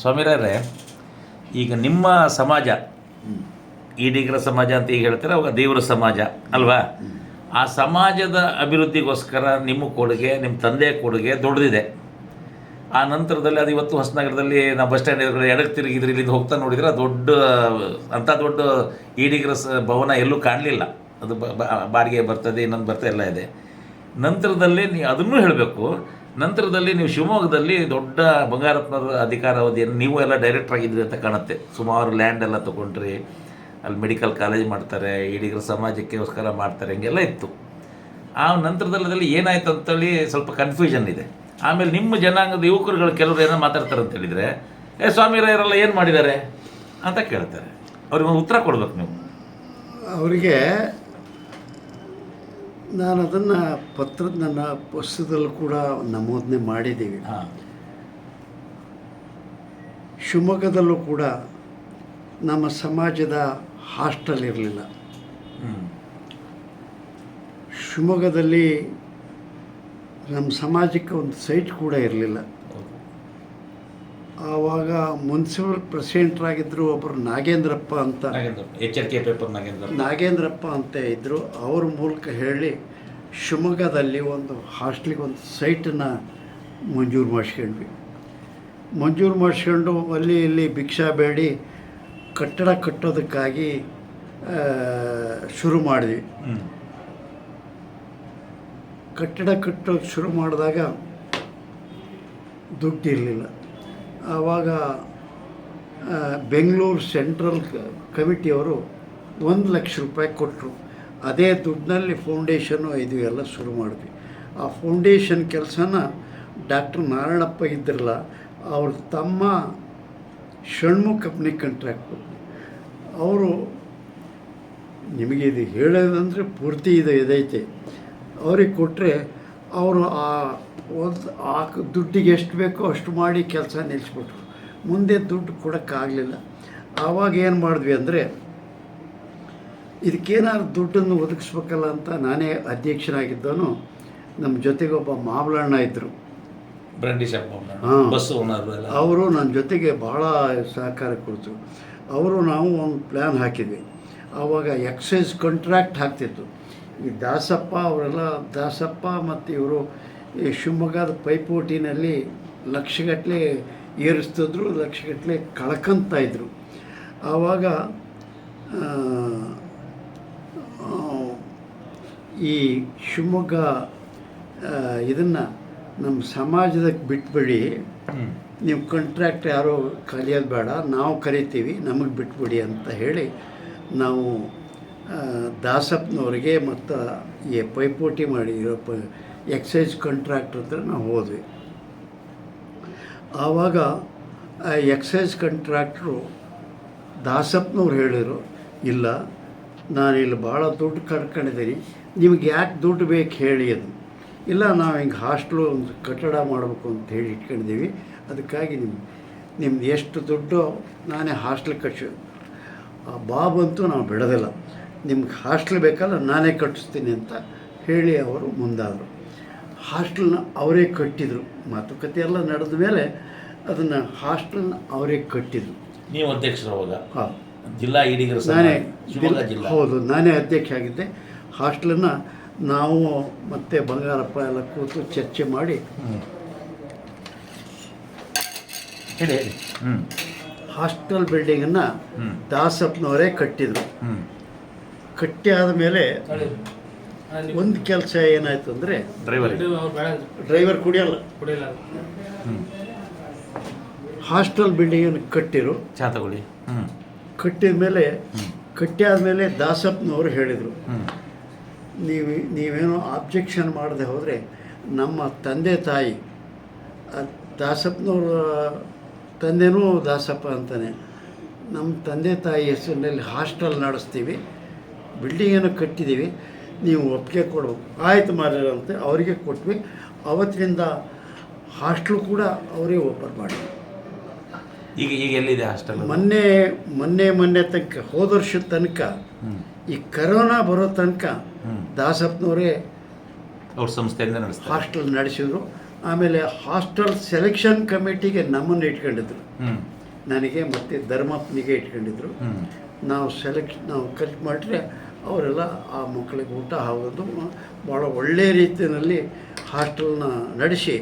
ಸ್ವಾಮಿರೇ ಈಗ ನಿಮ್ಮ ಸಮಾಜ ಈಡಿಗರ ಸಮಾಜ ಅಂತ ಈಗ ಹೇಳ್ತಾರೆ ಅವಾಗ ದೇವರ ಸಮಾಜ ಅಲ್ವಾ? ಆ ಸಮಾಜದ ಅಭಿವೃದ್ಧಿಗೋಸ್ಕರ ನಿಮ್ಮ ಕೊಡುಗೆ ನಿಮ್ಮ ತಂದೆಯ ಕೊಡುಗೆ ದೊಡ್ಡದಿದೆ. ಆ ನಂತರದಲ್ಲಿ ಅದು ಇವತ್ತು ಹೊಸನಗರದಲ್ಲಿ ನಾವು ಬಸ್ ಸ್ಟ್ಯಾಂಡ್ ಎದುರುಗಡೆ ಎಡಕ್ಕೆ ತಿರುಗಿದ್ರೆ ಇಲ್ಲಿಂದ ಹೋಗ್ತಾ ನೋಡಿದ್ರೆ ದೊಡ್ಡ ಅಂಥ ದೊಡ್ಡ ಈಡಿಗರ ಸ ಭವನ ಎಲ್ಲೂ ಕಾಣಲಿಲ್ಲ. ಅದು ಬಾಡಿಗೆ ಬರ್ತದೆ ಇನ್ನೊಂದು ಬರ್ತಾ ಎಲ್ಲ ಇದೆ. ನಂತರದಲ್ಲಿ ನೀ ಅದನ್ನೂ ಹೇಳಬೇಕು ನಂತರದಲ್ಲಿ ನೀವು ಶಿವಮೊಗ್ಗದಲ್ಲಿ ದೊಡ್ಡ ಬಂಗಾರಪ್ಪನವರ ಅಧಿಕಾರಾವಧಿಯನ್ನು ನೀವು ಎಲ್ಲ ಡೈರೆಕ್ಟರ್ ಆಗಿದ್ರಿ ಅಂತ ಕಾಣುತ್ತೆ. ಸುಮಾರು ಲ್ಯಾಂಡ್ ಎಲ್ಲ ತೊಗೊಂಡ್ರಿ, ಅಲ್ಲಿ ಮೆಡಿಕಲ್ ಕಾಲೇಜ್ ಮಾಡ್ತಾರೆ, ಈಡಿಗರ ಸಮಾಜಕ್ಕೋಸ್ಕರ ಮಾಡ್ತಾರೆ, ಹಿಂಗೆಲ್ಲ ಇತ್ತು. ಆ ನಂತರದಲ್ಲಿ ಏನಾಯ್ತು ಅಂತೇಳಿ ಸ್ವಲ್ಪ ಕನ್ಫ್ಯೂಷನ್ ಇದೆ. ಆಮೇಲೆ ನಿಮ್ಮ ಜನಾಂಗದ ಯುವಕರುಗಳು ಕೆಲವರು ಏನೋ ಮಾತಾಡ್ತಾರೆ ಅಂತ ಹೇಳಿದರೆ, ಏ ಸ್ವಾಮಿರಾಯರೆಲ್ಲ ಏನು ಮಾಡಿದ್ದಾರೆ? ಅಂತ ಕೇಳ್ತಾರೆ. ಅವ್ರಿಗೆ ಒಂದು ಉತ್ತರ ಕೊಡ್ಬೇಕು ನೀವು. ಅವರಿಗೆ ನಾನು ಅದನ್ನು ಪತ್ರದ ನನ್ನ ಪುಸ್ತಕದಲ್ಲೂ ಕೂಡ ನಮೂದನೆ ಮಾಡಿದ್ದೀವಿ. ಶಿವಮೊಗ್ಗದಲ್ಲೂ ಕೂಡ ನಮ್ಮ ಸಮಾಜದ ಹಾಸ್ಟೆಲ್ ಇರಲಿಲ್ಲ. ಶಿವಮೊಗ್ಗದಲ್ಲಿ ನಮ್ಮ ಸಮಾಜಕ್ಕೆ ಒಂದು ಸೈಟ್ ಕೂಡ ಇರಲಿಲ್ಲ. ಆವಾಗ ಮುನ್ಸಿಪಲ್ ಪ್ರೆಸಿಡೆಂಟ್ರಾಗಿದ್ದರು ಒಬ್ಬರು ನಾಗೇಂದ್ರಪ್ಪ ಅಂತ. ಎಚ್ಚರಿಕೆ ಪೇಪರ್ ನಾಗೇಂದ್ರ ನಾಗೇಂದ್ರಪ್ಪ ಅಂತ ಇದ್ದರು ಅವ್ರ ಮೂಲಕ ಹೇಳಿ ಶಿವಮೊಗ್ಗದಲ್ಲಿ ಒಂದು ಹಾಸ್ಟ್ಲಿಗೆ ಒಂದು ಸೈಟನ್ನು ಮಂಜೂರು ಮಾಡಿಸ್ಕೊಂಡ್ವಿ. ಮಂಜೂರು ಮಾಡಿಸ್ಕೊಂಡು ಅಲ್ಲಿ ಇಲ್ಲಿ ಭಿಕ್ಷಾ ಬೇಡಿ ಕಟ್ಟಡ ಕಟ್ಟೋದಕ್ಕಾಗಿ ಶುರು ಮಾಡಿದ್ವಿ. ಕಟ್ಟಡ ಕಟ್ಟೋದು ಶುರು ಮಾಡಿದಾಗ ದುಡ್ಡು ಇರಲಿಲ್ಲ. ಆವಾಗ ಬೆಂಗಳೂರು ಸೆಂಟ್ರಲ್ ಕಮಿಟಿಯವರು ಒಂದು ಲಕ್ಷ ರೂಪಾಯಿ ಕೊಟ್ಟರು ಅದೇ ದುಡ್ಡಿನಲ್ಲಿ ಫೌಂಡೇಶನು ಇದು ಎಲ್ಲ ಶುರು ಮಾಡಿದ್ವಿ. ಆ ಫೌಂಡೇಶನ್ ಕೆಲಸನ ಡಾಕ್ಟರ್ ನಾರಾಯಣಪ್ಪ ಇದ್ರಲ್ಲ, ಅವ್ರ ತಮ್ಮ ಷಣ್ಮುಖಪ್ಪನಿಗೆ ಕಂಟ್ರ್ಯಾಕ್ಟ್ ಕೊಟ್ಟರು ಅವರು ನಿಮಗೆ ಇದು ಹೇಳೋದಂದರೆ ಪೂರ್ತಿ ಇದು ಇದೈತೆ. ಅವ್ರಿಗೆ ಕೊಟ್ಟರೆ ಅವರು ಆ ಒಂದು ಆ ದುಡ್ಡಿಗೆ ಎಷ್ಟು ಬೇಕೋ ಅಷ್ಟು ಮಾಡಿ ಕೆಲಸ ನಿಲ್ಲಿಸ್ಬಿಟ್ರು. ಮುಂದೆ ದುಡ್ಡು ಕೊಡೋಕ್ಕಾಗಲಿಲ್ಲ. ಆವಾಗ ಏನು ಮಾಡಿದ್ವಿ ಅಂದರೆ ಇದಕ್ಕೇನಾದ್ರು ದುಡ್ಡನ್ನು ಒದಗಿಸ್ಬೇಕಲ್ಲ ಅಂತ ನಾನೇ ಅಧ್ಯಕ್ಷನಾಗಿದ್ದನು ನಮ್ಮ ಜೊತೆಗೆ ಒಬ್ಬ ಮಾಮಲಣ್ಣ ಇದ್ದರು ಅವರು ನನ್ನ ಜೊತೆಗೆ ಭಾಳ ಸಹಕಾರ ಕೊಡ್ತು ಅವರು ನಾವು ಒಂದು ಪ್ಲ್ಯಾನ್ ಹಾಕಿದ್ವಿ. ಆವಾಗ ಎಕ್ಸೈಸ್ ಕಾಂಟ್ರಾಕ್ಟ್ ಹಾಕ್ತಿತ್ತು ಈ ದಾಸಪ್ಪ ಅವರೆಲ್ಲ ದಾಸಪ್ಪ ಮತ್ತು ಇವರು ಈ ಶಿವಮೊಗ್ಗದ ಪೈಪೋಟಿನಲ್ಲಿ ಲಕ್ಷಗಟ್ಟಲೆ ಏರಿಸ್ತಿದ್ರು ಲಕ್ಷಗಟ್ಟಲೆ ಕಳ್ಕಂತಾಯಿದ್ರು ಆವಾಗ ಈ ಶಿವಮೊಗ್ಗ ಇದನ್ನು ನಮ್ಮ ಸಮಾಜದಕ್ಕೆ ಬಿಟ್ಬಿಡಿ. ನೀವು ಕಾಂಟ್ರಾಕ್ಟ್ ಯಾರೋ ಕಲಿಯೋದು ಬೇಡ ನಾವು ಕರಿತೀವಿ ನಮಗೆ ಬಿಟ್ಬಿಡಿ ಅಂತ ಹೇಳಿ ನಾವು ದಾಸಪ್ಪನವ್ರಿಗೆ ಮತ್ತು ಈ ಪೈಪೋಟಿ ಮಾಡಿ ಇರೋ ಪ ಎಕ್ಸೈಸ್ ಕಾಂಟ್ರಾಕ್ಟ್ ಹತ್ರ ನಾವು ಹೋದ್ವಿ. ಆವಾಗ, ಆ ಎಕ್ಸೈಸ್ ಕಾಂಟ್ರಾಕ್ಟ್ರು ದಾಸಪ್ಪನವ್ರು ಹೇಳಿದರು, ಇಲ್ಲ, ನಾನು ಇಲ್ಲಿ ಭಾಳ ದುಡ್ಡು ಕರ್ಕೊಂಡಿದ್ದೀನಿ ನಿಮ್ಗೆ ಯಾಕೆ ದುಡ್ಡು ಬೇಕು ಹೇಳಿ ಅದು. ಇಲ್ಲ, ನಾವು ಹಿಂಗೆ ಹಾಸ್ಟ್ಲು ಒಂದು ಕಟ್ಟಡ ಮಾಡಬೇಕು ಅಂತ ಹೇಳಿ ಇಟ್ಕೊಂಡಿದ್ದೀವಿ ಅದಕ್ಕಾಗಿ ನಿಮ್ಮ ನಿಮ್ದು ಎಷ್ಟು ದುಡ್ಡು ನಾನೇ ಹಾಸ್ಟ್ಲ್ ಕಟ್ಸಿ. ಆ ಬಾಬಂತೂ ನಾವು ಬಿಡೋದಿಲ್ಲ. ನಿಮ್ಗೆ ಹಾಸ್ಟೆಲ್ ಬೇಕಲ್ಲ ನಾನೇ ಕಟ್ಟಿಸ್ತೀನಿ ಅಂತ ಹೇಳಿ ಅವರು ಮುಂದಾದರು. ಹಾಸ್ಟೆಲ್ನ ಅವರೇ ಕಟ್ಟಿದರು. ಮಾತುಕತೆ ಎಲ್ಲ ನಡೆದ ಮೇಲೆ ಅದನ್ನು ಹಾಸ್ಟೆಲ್ನ ಅವರೇ ಕಟ್ಟಿದರು. ನೀವು ಅಧ್ಯಕ್ಷರು ಹೋಗ ಹಾಂ. ಜಿಲ್ಲಾ ಈಡಿಗರ ನಾನೇ ಜಿಲ್ಲಾ ಹೌದು ನಾನೇ ಅಧ್ಯಕ್ಷ ಆಗಿದ್ದೆ. ಹಾಸ್ಟೆಲನ್ನು ನಾವು ಮತ್ತು ಬಂಗಾರಪ್ಪ ಎಲ್ಲ ಕೂತು ಚರ್ಚೆ ಮಾಡಿ ಹೇಳಿ ಹೇಳಿ. ಹಾಸ್ಟೆಲ್ ಬಿಲ್ಡಿಂಗನ್ನು ದಾಸಪ್ಪನವರೇ ಕಟ್ಟಿದರು. ಕಟ್ಟಿ ಆದಮೇಲೆ ಒಂದು ಕೆಲಸ ಏನಾಯಿತು ಅಂದರೆ ಡ್ರೈವರ್ ಡ್ರೈವರ್ ಕುಡಿಯಲ್ಲ. ಹಾಸ್ಟೆಲ್ ಹಾಸ್ಟೆಲ್ ಬಿಲ್ಡಿಂಗನ್ನು ಕಟ್ಟಿರು? ಚಾತಗುಳಿ ಕಟ್ಟಿದ ಮೇಲೆ ಕಟ್ಟಿ ಆದಮೇಲೆ ದಾಸಪ್ಪನವರು ಹೇಳಿದರು. ನೀವು ನೀವೇನೋ ಆಬ್ಜೆಕ್ಷನ್ ಮಾಡದೆ ಹೋದರೆ ನಮ್ಮ ತಂದೆ ತಾಯಿ ದಾಸಪ್ಪನವ್ರ ತಂದೆನೂ ದಾಸಪ್ಪ ಅಂತಾನೆ. ನಮ್ಮ ತಂದೆ ತಾಯಿ ಹೆಸರಿನಲ್ಲಿ ಹಾಸ್ಟೆಲ್ ನಡೆಸ್ತೀವಿ. ಬಿಲ್ಡಿಂಗನ್ನು ಕಟ್ಟಿದ್ದೀವಿ ನೀವು ಒಪ್ಪಿಗೆ ಕೊಡಬೇಕು. ಆಯಿತು ಮಾರಂತೆ ಅವರಿಗೆ ಕೊಟ್ವಿ. ಅವತ್ತಿನಿಂದ ಹಾಸ್ಟ್ಲು ಕೂಡ ಅವರೇ ಓಪನ್ ಮಾಡಿ ಈಗ ಈಗ ಎಲ್ಲಿದೆ ಹಾಸ್ಟೆಲ್? ಮೊನ್ನೆ ಮೊನ್ನೆ ಮೊನ್ನೆ ತನಕ ಹೋದ ವರ್ಷದ ತನಕ ಈ ಕರೋನಾ ಬರೋ ತನಕ ದಾಸಪ್ಪನವರೇ ಅವ್ರ ಸಂಸ್ಥೆಯಿಂದ ನಡೆಸ್ತಾರೆ. ಹಾಸ್ಟೆಲ್ ನಡೆಸಿದ್ರು. ಆಮೇಲೆ ಹಾಸ್ಟೆಲ್ ಸೆಲೆಕ್ಷನ್ ಕಮಿಟಿಗೆ ನಮ್ಮನ್ನು ಇಟ್ಕೊಂಡಿದ್ರು. ನನಗೆ ಮತ್ತು ಧರ್ಮಪ್ಪನಿಗೆ ಇಟ್ಕೊಂಡಿದ್ರು. ನಾವು ಸೆಲೆಕ್ಟ್ ನಾವು ಕರೆಕ್ಟ್ ಮಾಡಿದ್ರೆ ಅವರೆಲ್ಲ ಆ ಮಕ್ಕಳಿಗೆ ಊಟ ಆಗೋದು ಭಾಳ ಒಳ್ಳೆಯ ರೀತಿಯಲ್ಲಿ ಹಾಸ್ಟೆಲ್ನ ನಡೆಸಿ